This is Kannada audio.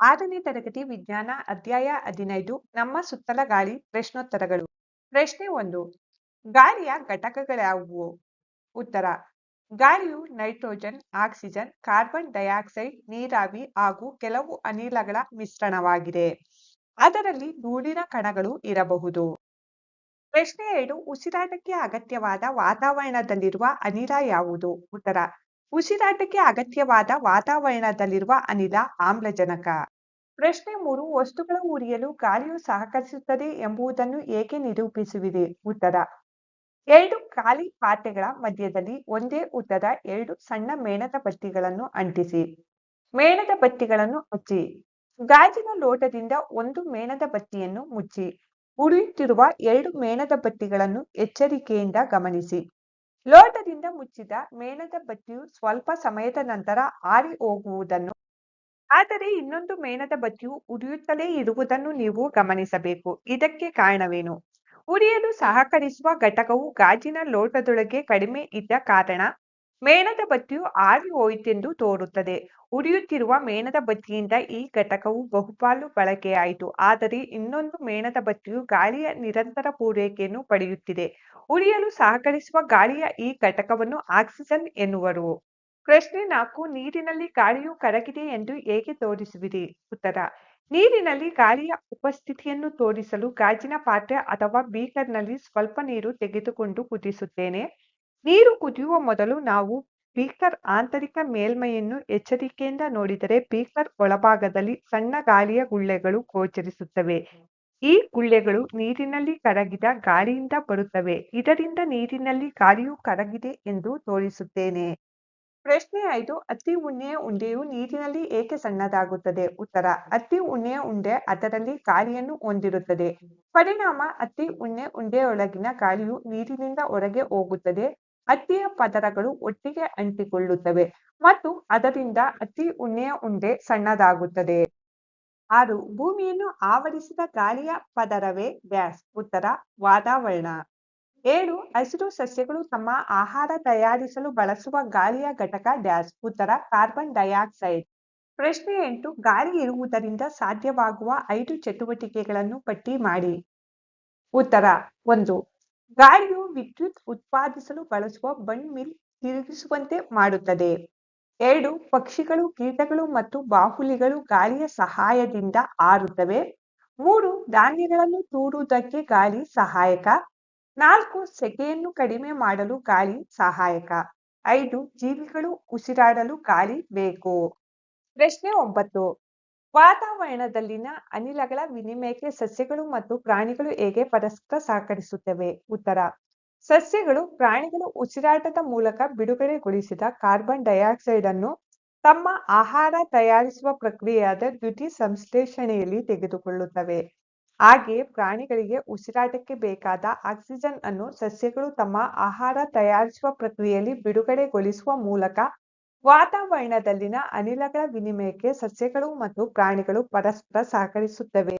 ಆರನೇ ತರಗತಿ ವಿಜ್ಞಾನ ಅಧ್ಯಾಯ ಹದಿನೈದು, ನಮ್ಮ ಸುತ್ತಲ ಗಾಳಿ ಪ್ರಶ್ನೋತ್ತರಗಳು. ಪ್ರಶ್ನೆ ಒಂದು, ಗಾಳಿಯ ಘಟಕಗಳ್ಯಾವುವು ಉತ್ತರ, ಗಾಳಿಯು ನೈಟ್ರೋಜನ್, ಆಕ್ಸಿಜನ್, ಕಾರ್ಬನ್ ಡೈಆಕ್ಸೈಡ್, ನೀರಾವಿ ಹಾಗೂ ಕೆಲವು ಅನಿಲಗಳ ಮಿಶ್ರಣವಾಗಿದೆ. ಅದರಲ್ಲಿ ಧೂಳಿನ ಕಣಗಳು ಇರಬಹುದು. ಪ್ರಶ್ನೆ ಎರಡು, ಉಸಿರಾಟಕ್ಕೆ ಅಗತ್ಯವಾದ ವಾತಾವರಣದಲ್ಲಿರುವ ಅನಿಲ ಯಾವುದು? ಉತ್ತರ ಉಸಿರಾಟಕ್ಕೆ ಅಗತ್ಯವಾದ ವಾತಾವರಣದಲ್ಲಿರುವ ಅನಿಲ ಆಮ್ಲಜನಕ. ಪ್ರಶ್ನೆ ಮೂರು, ವಸ್ತುಗಳ ಉರಿಯಲು ಗಾಳಿಯು ಸಹಕರಿಸುತ್ತದೆ ಎಂಬುದನ್ನು ಏಕೆ ನಿರೂಪಿಸುವಿದೆ ಉತ್ತರ, ಎರಡು ಖಾಲಿ ಪಾತ್ರೆಗಳ ಮಧ್ಯದಲ್ಲಿ ಒಂದೇ ಉದ್ದದ ಎರಡು ಸಣ್ಣ ಮೇಣದ ಬತ್ತಿಗಳನ್ನು ಅಂಟಿಸಿ. ಮೇಣದ ಬತ್ತಿಗಳನ್ನು ಹಚ್ಚಿ ಗಾಜಿನ ಲೋಟದಿಂದ ಒಂದು ಮೇಣದ ಬತ್ತಿಯನ್ನು ಮುಚ್ಚಿ. ಉರಿಯುತ್ತಿರುವ ಎರಡು ಮೇಣದ ಬತ್ತಿಗಳನ್ನು ಎಚ್ಚರಿಕೆಯಿಂದ ಗಮನಿಸಿ. ಲೋಟದಿಂದ ಮುಚ್ಚಿದ ಮೇಣದ ಬತ್ತಿಯು ಸ್ವಲ್ಪ ಸಮಯದ ನಂತರ ಆರಿ ಹೋಗುವುದನ್ನು ಆದರೆ ಇನ್ನೊಂದು ಮೇಣದ ಬತ್ತಿಯು ಉರಿಯುತ್ತಲೇ ಇರುವುದನ್ನು ನೀವು ಗಮನಿಸಬೇಕು. ಇದಕ್ಕೆ ಕಾರಣವೇನು? ಉರಿಯಲು ಸಹಕರಿಸುವ ಘಟಕವು ಗಾಜಿನ ಲೋಟದೊಳಗೆ ಕಡಿಮೆ ಇದ್ದ ಕಾರಣ ಮೇಣದ ಬತ್ತಿಯು ಆರಿ ಹೋಯಿತೆಂದು ತೋರುತ್ತದೆ. ಉರಿಯುತ್ತಿರುವ ಮೇಣದ ಬತ್ತಿಯಿಂದ ಈ ಘಟಕವು ಬಹುಪಾಲು ಬಳಕೆಯಾಯಿತು. ಆದರೆ ಇನ್ನೊಂದು ಮೇಣದ ಬತ್ತಿಯು ಗಾಳಿಯ ನಿರಂತರ ಪೂರೈಕೆಯನ್ನು ಪಡೆಯುತ್ತಿದೆ. ಉರಿಯಲು ಸಹಕರಿಸುವ ಗಾಳಿಯ ಈ ಘಟಕವನ್ನು ಆಕ್ಸಿಜನ್ ಎನ್ನುವರು. ಪ್ರಶ್ನೆ ನಾಲ್ಕು, ನೀರಿನಲ್ಲಿ ಗಾಳಿಯು ಕರಗಿದೆ ಎಂದು ಹೇಗೆ ತೋರಿಸುವಿರಿ? ಉತ್ತರ, ನೀರಿನಲ್ಲಿ ಗಾಳಿಯ ಉಪಸ್ಥಿತಿಯನ್ನು ತೋರಿಸಲು ಗಾಜಿನ ಪಾತ್ರೆ ಅಥವಾ ಬೀಕರ್ನಲ್ಲಿ ಸ್ವಲ್ಪ ನೀರು ತೆಗೆದುಕೊಂಡು ಕುದಿಸುತ್ತೇನೆ. ನೀರು ಕುದಿಯುವ ಮೊದಲು ನಾವು ಬೀಕರ್ ಆಂತರಿಕ ಮೇಲ್ಮೈಯನ್ನು ಎಚ್ಚರಿಕೆಯಿಂದ ನೋಡಿದರೆ ಬೀಕರ್ ಒಳಭಾಗದಲ್ಲಿ ಸಣ್ಣ ಗಾಳಿಯ ಗುಳ್ಳೆಗಳು ಗೋಚರಿಸುತ್ತವೆ. ಈ ಗುಳ್ಳೆಗಳು ನೀರಿನಲ್ಲಿ ಕರಗಿದ ಗಾಳಿಯಿಂದ ಬರುತ್ತವೆ. ಇದರಿಂದ ನೀರಿನಲ್ಲಿ ಗಾಳಿಯು ಕರಗಿದೆ ಎಂದು ತೋರಿಸುತ್ತೇನೆ. ಪ್ರಶ್ನೆ ಐದು ಅತಿ ಉಣ್ಣೆಯ ಉಂಡೆಯು ನೀರಿನಲ್ಲಿ ಏಕೆ ಸಣ್ಣದಾಗುತ್ತದೆ? ಉತ್ತರ ಅತಿ ಉಣ್ಣೆಯ ಉಂಡೆ ಅದರಲ್ಲಿ ಗಾಳಿಯನ್ನು ಹೊಂದಿರುತ್ತದೆ. ಪರಿಣಾಮ ಅತಿ ಉಣ್ಣೆ ಉಂಡೆಯೊಳಗಿನ ಗಾಳಿಯು ನೀರಿನಿಂದ ಹೊರಗೆ ಹೋಗುತ್ತದೆ. ಅತ್ತಿಯ ಪದರಗಳು ಒಟ್ಟಿಗೆ ಅಂಟಿಕೊಳ್ಳುತ್ತವೆ ಮತ್ತು ಅದರಿಂದ ಅತಿ ಉಣ್ಣೆಯ ಉಂಡೆ ಸಣ್ಣದಾಗುತ್ತದೆ. ಆರು, ಭೂಮಿಯನ್ನು ಆವರಿಸಿದ ಗಾಳಿಯ ಪದರವೇ ಗ್ಯಾಸ್ ಉತ್ತರ ವಾತಾವರಣ. ಏಳು, ಹಸಿರು ಸಸ್ಯಗಳು ತಮ್ಮ ಆಹಾರ ತಯಾರಿಸಲು ಬಳಸುವ ಗಾಳಿಯ ಘಟಕ ಡ್ಯಾಸ್ ಉತ್ತರ ಕಾರ್ಬನ್ ಡೈಆಕ್ಸೈಡ್. ಪ್ರಶ್ನೆ ಎಂಟು, ಗಾಳಿ ಇರುವುದರಿಂದ ಸಾಧ್ಯವಾಗುವ ಐದು ಚಟುವಟಿಕೆಗಳನ್ನು ಪಟ್ಟಿ ಮಾಡಿ. ಉತ್ತರ, ಒಂದು ಗಾಳಿಯು ವಿದ್ಯುತ್ ಉತ್ಪಾದಿಸಲು ಬಳಸುವ ಬಂಡ್ ಮಿಲ್ ತಿರುಗಿಸುವಂತೆ ಮಾಡುತ್ತದೆ. ಎರಡು ಪಕ್ಷಿಗಳು, ಕೀಟಗಳು ಮತ್ತು ಬಾಹುಲಿಗಳು ಗಾಳಿಯ ಸಹಾಯದಿಂದ ಆರುತ್ತವೆ. ಮೂರು ಧಾನ್ಯಗಳನ್ನು ತೂರುವುದಕ್ಕೆ ಗಾಳಿ ಸಹಾಯಕ. ನಾಲ್ಕು ಸೆಕೆಯನ್ನು ಕಡಿಮೆ ಮಾಡಲು ಗಾಳಿ ಸಹಾಯಕ. ಐದು ಜೀವಿಗಳು ಉಸಿರಾಡಲು ಗಾಳಿ ಬೇಕು. ಪ್ರಶ್ನೆ ಒಂಬತ್ತು. ವಾತಾವರಣದಲ್ಲಿನ ಅನಿಲಗಳ ವಿನಿಮಯಕ್ಕೆ ಸಸ್ಯಗಳು ಮತ್ತು ಪ್ರಾಣಿಗಳು ಹೇಗೆ ಪರಸ್ಪರ ಸಹಕರಿಸುತ್ತವೆ? ಉತ್ತರ. ಸಸ್ಯಗಳು ಪ್ರಾಣಿಗಳು ಉಸಿರಾಟದ ಮೂಲಕ ಬಿಡುಗಡೆಗೊಳಿಸಿದ ಕಾರ್ಬನ್ ಡೈಆಕ್ಸೈಡ್ ಅನ್ನು ತಮ್ಮ ಆಹಾರ ತಯಾರಿಸುವ ಪ್ರಕ್ರಿಯೆಯಾದ ದ್ಯುತಿ ಸಂಶ್ಲೇಷಣೆಯಲ್ಲಿ ತೆಗೆದುಕೊಳ್ಳುತ್ತವೆ. ಹಾಗೆ ಪ್ರಾಣಿಗಳಿಗೆ ಉಸಿರಾಟಕ್ಕೆ ಬೇಕಾದ ಆಕ್ಸಿಜನ್ ಅನ್ನು ಸಸ್ಯಗಳು ತಮ್ಮ ಆಹಾರ ತಯಾರಿಸುವ ಪ್ರಕ್ರಿಯೆಯಲ್ಲಿ ಬಿಡುಗಡೆಗೊಳಿಸುವ ಮೂಲಕ ವಾತಾವರಣದಲ್ಲಿನ ಅನಿಲಗಳ ವಿನಿಮಯಕ್ಕೆ ಸಸ್ಯಗಳು ಮತ್ತು ಪ್ರಾಣಿಗಳು ಪರಸ್ಪರ ಸಹಕರಿಸುತ್ತವೆ.